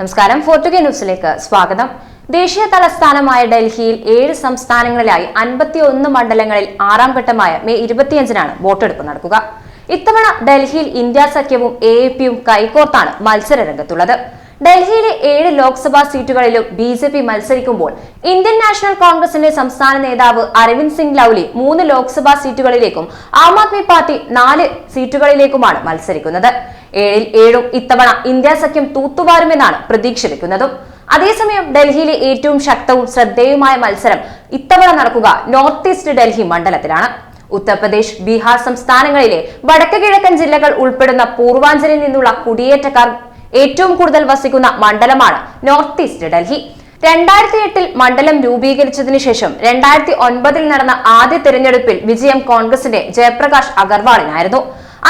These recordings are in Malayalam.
നമസ്കാരം. ഫോർട്ടുഗേ ന്യൂസിലേക്ക് സ്വാഗതം. ദേശീയ തലസ്ഥാനമായ ഡൽഹിയിൽ ഏഴ് സംസ്ഥാനങ്ങളിലായി അൻപത്തി ഒന്ന് മണ്ഡലങ്ങളിൽ ആറാം ഘട്ടമായ മെയ് ഇരുപത്തിയഞ്ചിനാണ് വോട്ടെടുപ്പ് നടക്കുക. ഇത്തവണ ഡൽഹിയിൽ ഇന്ത്യ സഖ്യവും എ എ പിയും കൈകോർത്താണ് മത്സര രംഗത്തുള്ളത് ഡൽഹിയിലെ ഏഴ് ലോക്സഭാ സീറ്റുകളിലും ബി ജെ പി മത്സരിക്കുമ്പോൾ ഇന്ത്യൻ നാഷണൽ കോൺഗ്രസിന്റെ സംസ്ഥാന നേതാവ് അരവിന്ദ് സിംഗ് ലൌലി മൂന്ന് ലോക്സഭാ സീറ്റുകളിലേക്കും ആം ആദ്മി പാർട്ടി നാല് സീറ്റുകളിലേക്കുമാണ് മത്സരിക്കുന്നത്. ഏഴിൽ ഏഴും ഇത്തവണ ഇന്ത്യ സഖ്യം തൂത്തുവാരുമെന്നാണ് പ്രതീക്ഷ വെക്കുന്നതും അതേസമയം ഡൽഹിയിലെ ഏറ്റവും ശക്തവും ശ്രദ്ധേയവുമായ മത്സരം ഇത്തവണ നടക്കുക നോർത്ത് ഈസ്റ്റ് ഡൽഹി മണ്ഡലത്തിലാണ്. ഉത്തർപ്രദേശ് ബീഹാർ സംസ്ഥാനങ്ങളിലെ വടക്ക് കിഴക്കൻ ജില്ലകൾ ഉൾപ്പെടുന്ന പൂർവാഞ്ചലിൽ നിന്നുള്ള കുടിയേറ്റക്കാർ ഏറ്റവും കൂടുതൽ വസിക്കുന്ന മണ്ഡലമാണ് നോർത്ത് ഈസ്റ്റ് ഡൽഹി. രണ്ടായിരത്തി എട്ടിൽ മണ്ഡലം രൂപീകരിച്ചതിനു ശേഷം രണ്ടായിരത്തി ഒൻപതിൽ നടന്ന ആദ്യ തെരഞ്ഞെടുപ്പിൽ വിജയം കോൺഗ്രസിന്റെ ജയപ്രകാശ് അഗർവാളിനായിരുന്നു.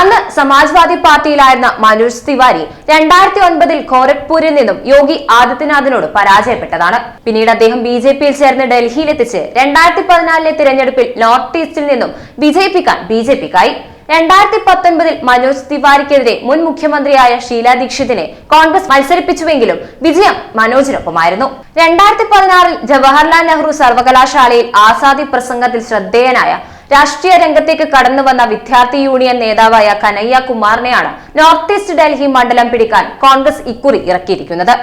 അന്ന് സമാജ്വാദി പാർട്ടിയിലായിരുന്ന മനോജ് തിവാരി രണ്ടായിരത്തി ഒൻപതിൽ ഖോരഗ്പൂരിൽ നിന്നും യോഗി ആദിത്യനാഥിനോട് പരാജയപ്പെട്ടതാണ്. പിന്നീട് അദ്ദേഹം ബി ജെ പിയിൽ ചേർന്ന് ഡൽഹിയിലെത്തിച്ച് രണ്ടായിരത്തി പതിനാലിലെ തിരഞ്ഞെടുപ്പിൽ നോർത്ത് ഈസ്റ്റിൽ നിന്നും വിജയിപ്പിക്കാൻ ബി ജെ പിക്കായി. രണ്ടായിരത്തി പത്തൊൻപതിൽ മനോജ് തിവാരിക്കെതിരെ മുൻ മുഖ്യമന്ത്രിയായ ഷീല ദീക്ഷിതിനെ കോൺഗ്രസ് മത്സരിപ്പിച്ചുവെങ്കിലും വിജയം മനോജിനൊപ്പമായിരുന്നു. രണ്ടായിരത്തി പതിനാറിൽ ജവഹർലാൽ നെഹ്റു സർവകലാശാലയിൽ ആസാദി പ്രസംഗത്തിൽ ശ്രദ്ധേയനായ രാഷ്ട്രീയ രംഗത്തേക്ക് കടന്നു വന്ന വിദ്യാർത്ഥി യൂണിയൻ നേതാവായ കനയ്യ കുമാറിനെയാണ് നോർത്ത് ഈസ്റ്റ് ഡൽഹി മണ്ഡലം പിടിക്കാൻ കോൺഗ്രസ് ഇക്കുറി ഇറക്കിയിരിക്കുന്നത്.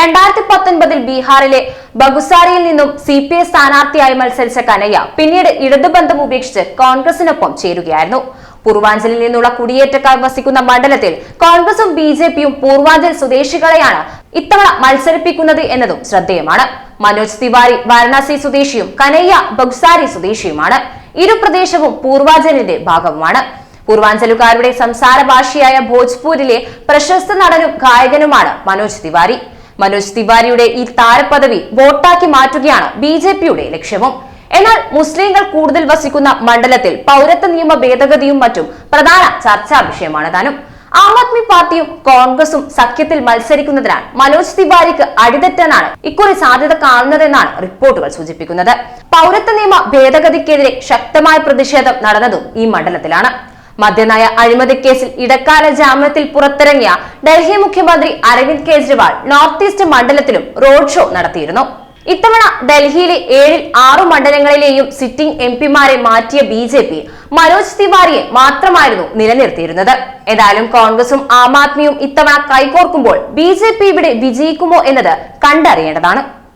രണ്ടായിരത്തി പത്തൊൻപതിൽ ബീഹാറിലെ ബഗുസാരിയിൽ നിന്നും സി പി ഐ സ്ഥാനാർത്ഥിയായി മത്സരിച്ച കനയ്യ പിന്നീട് ഇടതുബന്ധം ഉപേക്ഷിച്ച് കോൺഗ്രസിനൊപ്പം ചേരുകയായിരുന്നു. പൂർവാഞ്ചലിൽ നിന്നുള്ള കുടിയേറ്റക്കാർ വസിക്കുന്ന മണ്ഡലത്തിൽ കോൺഗ്രസും ബി ജെ പിയും പൂർവാഞ്ചൽ സ്വദേശികളെയാണ് ഇത്തവണ മത്സരിപ്പിക്കുന്നത് എന്നതും ശ്രദ്ധേയമാണ്. മനോജ് തിവാരി വാരണാസി സ്വദേശിയും കനയ്യ ബഗ്സാരി സ്വദേശിയുമാണ്. ഇരു പ്രദേശവും പൂർവാഞ്ചലിന്റെ ഭാഗവുമാണ്. പൂർവാഞ്ചലുകാരുടെ സംസാര ഭാഷയായ ഭോജ്പൂരിലെ പ്രശസ്ത നടനും ഗായകനുമാണ് മനോജ് തിവാരി. മനോജ് തിവാരിയുടെ ഈ താരപദവി വോട്ടാക്കി മാറ്റുകയാണ് ബി ലക്ഷ്യവും. എന്നാൽ മുസ്ലിങ്ങൾ കൂടുതൽ വസിക്കുന്ന മണ്ഡലത്തിൽ പൗരത്വ നിയമ ഭേദഗതിയും മറ്റും പ്രധാന ചർച്ചാ വിഷയമാണ് താനും. ആം ആദ്മി പാർട്ടിയും കോൺഗ്രസും സഖ്യത്തിൽ മത്സരിക്കുന്നതിനാൽ മനോജ് തിവാരിക്ക് അടിതെറ്റാനാണ് ഇക്കുറി സാധ്യത കാണുന്നതെന്നാണ് റിപ്പോർട്ടുകൾ സൂചിപ്പിക്കുന്നത്. പൗരത്വ നിയമ ഭേദഗതിക്കെതിരെ ശക്തമായ പ്രതിഷേധം നടന്നതും ഈ മണ്ഡലത്തിലാണ്. മദ്യനയ അഴിമതി കേസിൽ ഇടക്കാല ജാമ്യത്തിൽ പുറത്തിറങ്ങിയ ഡൽഹി മുഖ്യമന്ത്രി അരവിന്ദ് കെജ്രിവാൾ നോർത്ത് ഈസ്റ്റ് മണ്ഡലത്തിലും റോഡ് ഷോ നടത്തിയിരുന്നു. ഇത്തവണ ഡൽഹിയിലെ ഏഴിൽ ആറു മണ്ഡലങ്ങളിലെയും സിറ്റിംഗ് എം പിമാരെ മാറ്റിയ ബി ജെ പി മനോജ് തിവാരിയെ മാത്രമായിരുന്നു നിലനിർത്തിയിരുന്നത്. ഏതായാലും കോൺഗ്രസും ആം ആദ്മിയും ഇത്തവണ കൈകോർക്കുമ്പോൾ ബി ജെ പി ഇവിടെ വിജയിക്കുമോ എന്നത് കണ്ടറിയേണ്ടതാണ്.